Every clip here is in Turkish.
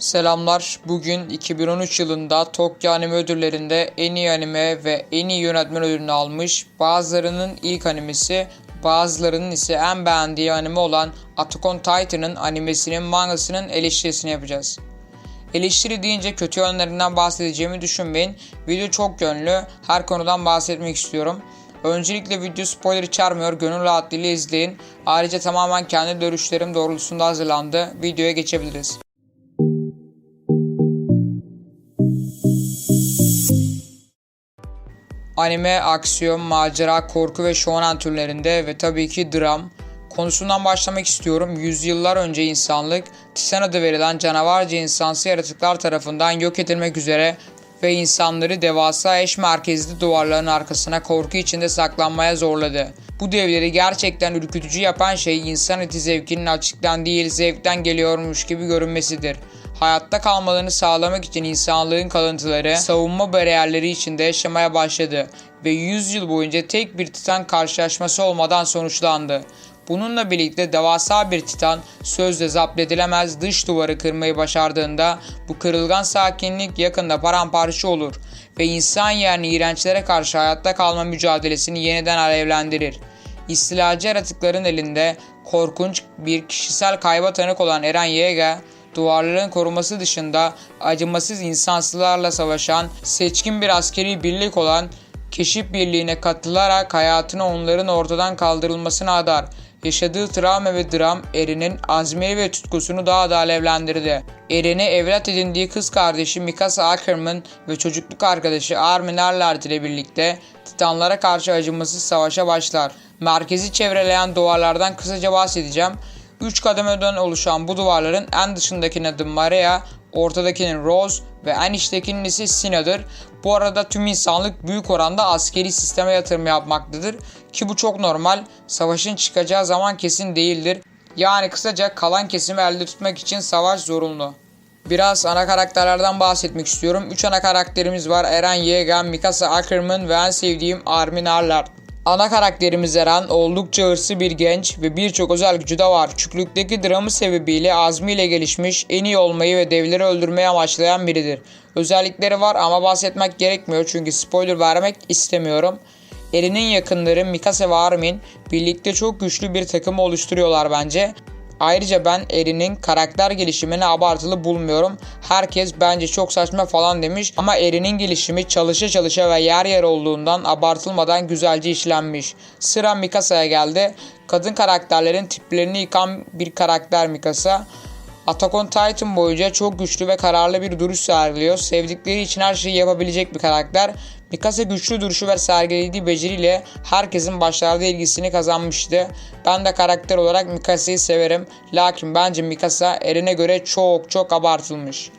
Selamlar. Bugün 2013 yılında Tokyo Anime Ödülleri'nde en iyi anime ve en iyi yönetmen ödülünü almış. Bazılarının ilk animesi, bazılarının ise en beğendiği anime olan Attack on Titan'ın animesinin mangasının eleştirisini yapacağız. Eleştiri deyince kötü yönlerinden bahsedeceğimi düşünmeyin. Video çok yönlü, her konudan bahsetmek istiyorum. Öncelikle video spoiler içermiyor, gönül rahatlığıyla izleyin. Ayrıca tamamen kendi görüşlerim doğrultusunda hazırlandı. Videoya geçebiliriz. Anime, aksiyon, macera, korku ve shonen türlerinde ve tabii ki dram. Konusundan başlamak istiyorum. Yüzyıllar önce insanlık, Titan adı verilen canavarca insansı yaratıklar tarafından yok edilmek üzere ve insanları devasa eş merkezli duvarların arkasına korku içinde saklanmaya zorladı. Bu devleri gerçekten ürkütücü yapan şey insan eti zevkinin açıktan değil zevkten geliyormuş gibi görünmesidir. Hayatta kalmalarını sağlamak için insanlığın kalıntıları savunma bariyerleri içinde yaşamaya başladı ve 100 yıl boyunca tek bir titan karşılaşması olmadan sonuçlandı. Bununla birlikte devasa bir titan sözle zapt edilemez dış duvarı kırmayı başardığında bu kırılgan sakinlik yakında paramparça olur ve insan yani iğrençlere karşı hayatta kalma mücadelesini yeniden alevlendirir. İstilacı yaratıkların elinde korkunç bir kişisel kayba tanık olan Eren Yeager, duvarların koruması dışında acımasız insansızlarla savaşan seçkin bir askeri birlik olan keşif birliğine katılarak hayatını onların ortadan kaldırılmasına adar. Yaşadığı travma ve dram Erin'in azmi ve tutkusunu daha da alevlendirdi. Erin'i evlat edindiği kız kardeşi Mikasa Ackerman ve çocukluk arkadaşı Armin Erlert ile birlikte Titanlara karşı acımasız savaşa başlar. Merkezi çevreleyen duvarlardan kısaca bahsedeceğim. 3 kademeden oluşan bu duvarların en dışındakinin adı Maria, ortadakinin Rose ve en içtekinin ise Sina'dır. Bu arada tüm insanlık büyük oranda askeri sisteme yatırım yapmaktadır ki bu çok normal. Savaşın çıkacağı zaman kesin değildir. Yani kısaca kalan kesimi elde tutmak için savaş zorunlu. Biraz ana karakterlerden bahsetmek istiyorum. 3 ana karakterimiz var. Eren Yeager, Mikasa Ackerman ve en sevdiğim Armin Arlert. Ana karakterimiz Eren oldukça hırslı bir genç ve birçok özel gücü de var. Küçüklükteki dramı sebebiyle azmiyle gelişmiş, en iyi olmayı ve devleri öldürmeyi amaçlayan biridir. Özellikleri var ama bahsetmek gerekmiyor çünkü spoiler vermek istemiyorum. Eren'in yakınları Mikasa ve Armin birlikte çok güçlü bir takım oluşturuyorlar bence. Ayrıca ben Erin'in karakter gelişimini abartılı bulmuyorum. Herkes bence çok saçma falan demiş ama Erin'in gelişimi çalışa çalışa ve yer yer olduğundan abartılmadan güzelce işlenmiş. Sıra Mikasa'ya geldi. Kadın karakterlerin tiplerini yıkan bir karakter Mikasa. Attack on Titan boyunca çok güçlü ve kararlı bir duruş sergiliyor. Sevdikleri için her şeyi yapabilecek bir karakter. Mikasa güçlü duruşu ve sergilediği beceriyle herkesin başlarda ilgisini kazanmıştı. Ben de karakter olarak Mikasa'yı severim. Lakin bence Mikasa Eren'e göre çok çok abartılmış.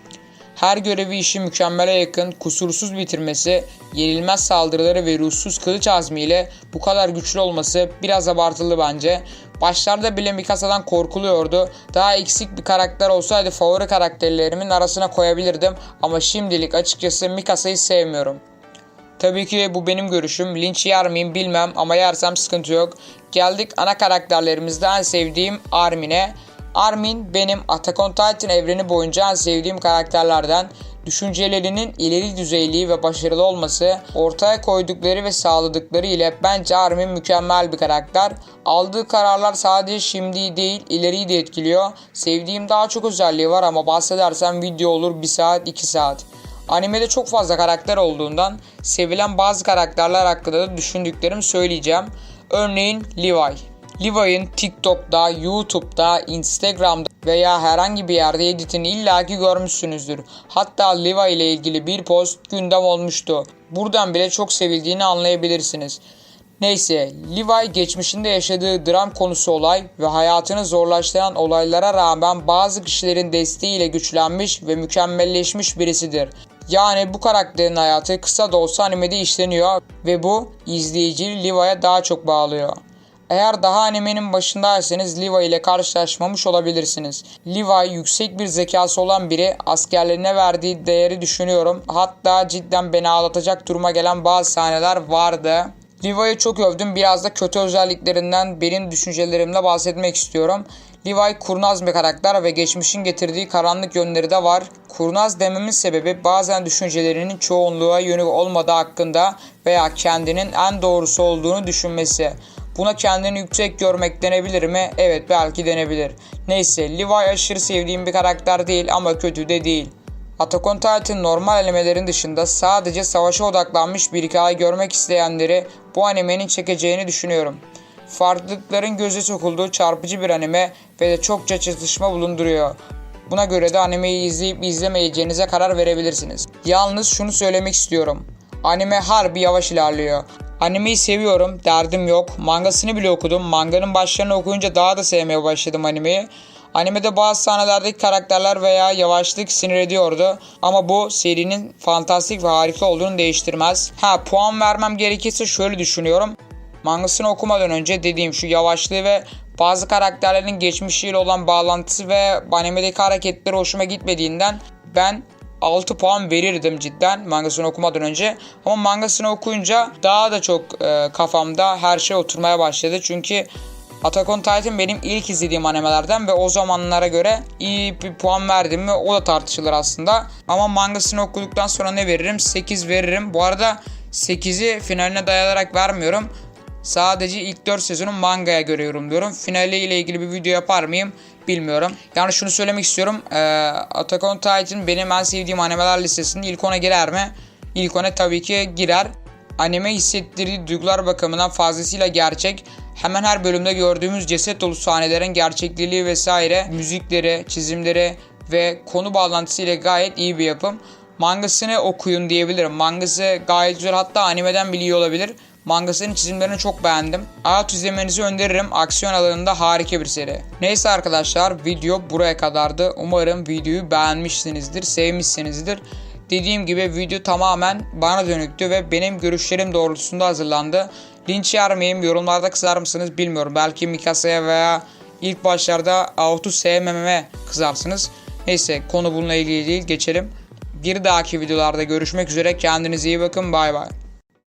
Her görevi işi mükemmele yakın, kusursuz bitirmesi, yenilmez saldırıları ve ruhsuz kılıç azmiyle bu kadar güçlü olması biraz abartılı bence. Başlarda bile Mikasa'dan korkuluyordu. Daha eksik bir karakter olsaydı favori karakterlerimin arasına koyabilirdim ama şimdilik açıkçası Mikasa'yı sevmiyorum. Tabii ki bu benim görüşüm. Linç yer miyim bilmem ama yersem sıkıntı yok. Geldik ana karakterlerimizden en sevdiğim Armin'e. Armin benim Attack on Titan evreni boyunca en sevdiğim karakterlerden. Düşüncelerinin ileri düzeyli ve başarılı olması, ortaya koydukları ve sağladıkları ile bence Armin mükemmel bir karakter. Aldığı kararlar sadece şimdi değil ileriyi de etkiliyor. Sevdiğim daha çok özelliği var ama bahsedersem video olur 1 saat 2 saat. Animede çok fazla karakter olduğundan sevilen bazı karakterler hakkında da düşündüklerimi söyleyeceğim. Örneğin Levi. Levi'nin TikTok'ta, YouTube'da, Instagram'da veya herhangi bir yerde editini illaki görmüşsünüzdür. Hatta Levi ile ilgili bir post gündem olmuştu. Buradan bile çok sevildiğini anlayabilirsiniz. Neyse, Levi geçmişinde yaşadığı dram konusu olay ve hayatını zorlaştıran olaylara rağmen bazı kişilerin desteğiyle güçlenmiş ve mükemmelleşmiş birisidir. Yani bu karakterin hayatı kısa da olsa animede işleniyor ve bu izleyiciyi Levi'ye daha çok bağlıyor. Eğer daha animenin başındaysanız Levi ile karşılaşmamış olabilirsiniz. Levi yüksek bir zekası olan biri askerlerine verdiği değeri düşünüyorum. Hatta cidden beni ağlatacak duruma gelen bazı sahneler vardı. Levi'yi çok övdüm. Biraz da kötü özelliklerinden benim düşüncelerimle bahsetmek istiyorum. Levi kurnaz bir karakter ve geçmişin getirdiği karanlık yönleri de var. Kurnaz dememin sebebi bazen düşüncelerinin çoğunluğa yönük olmadığı hakkında veya kendinin en doğrusu olduğunu düşünmesi. Buna kendini yüksek görmek denebilir mi? Evet belki denebilir. Neyse Levi aşırı sevdiğim bir karakter değil ama kötü de değil. Attack on Titan normal animelerin dışında sadece savaşa odaklanmış bir hikaye görmek isteyenleri bu animenin çekeceğini düşünüyorum. Farklılıkların göze sokulduğu çarpıcı bir anime ve de çokça çatışma bulunduruyor. Buna göre de animeyi izleyip izlemeyeceğinize karar verebilirsiniz. Yalnız şunu söylemek istiyorum. Anime harbi yavaş ilerliyor. Animeyi seviyorum, derdim yok. Mangasını bile okudum. Manganın başlarını okuyunca daha da sevmeye başladım animeyi. Animede bazı sahnelerdeki karakterler veya yavaşlık sinir ediyordu. Ama bu serinin fantastik ve harika olduğunu değiştirmez. Ha puan vermem gerekirse şöyle düşünüyorum. Mangasını okumadan önce dediğim şu yavaşlığı ve bazı karakterlerin geçmişiyle olan bağlantısı ve animedeki hareketleri hoşuma gitmediğinden ben 6 puan verirdim cidden mangasını okumadan önce. Ama mangasını okuyunca daha da çok e, kafamda her şey oturmaya başladı. Çünkü Attack on Titan benim ilk izlediğim animelerden ve o zamanlara göre iyi bir puan verdim mi o da tartışılır aslında. Ama mangasını okuduktan sonra ne veririm? 8 veririm. Bu arada 8'i finaline dayanarak vermiyorum. Sadece ilk 4 sezonun mangaya göre yorumluyorum. Finali ile ilgili bir video yapar mıyım bilmiyorum. Yani şunu söylemek istiyorum. Ee, Attack on Titan benim en sevdiğim animeler listesinde ilk 10'a girer mi? İlk 10'a tabii ki girer. Anime hissettirdiği duygular bakımından fazlasıyla gerçek. Hemen her bölümde gördüğümüz ceset dolu sahnelerin gerçekliliği vesaire, müzikleri, çizimleri ve konu bağlantısı ile gayet iyi bir yapım. Mangasını okuyun diyebilirim. Mangası gayet güzel hatta animeden bile iyi olabilir. Mangasının çizimlerini çok beğendim. Hayat izlemenizi öneririm. Aksiyon alanında harika bir seri. Neyse arkadaşlar video buraya kadardı. Umarım videoyu beğenmişsinizdir, sevmişsinizdir. Dediğim gibi video tamamen bana dönüktü ve benim görüşlerim doğrultusunda hazırlandı. Linç yer miyim? Yorumlarda kızar mısınız bilmiyorum. Belki Mikasa'ya veya ilk başlarda Out'u sevmememe kızarsınız. Neyse konu bununla ilgili değil geçelim. Bir dahaki videolarda görüşmek üzere. Kendinize iyi bakın. Bay bay.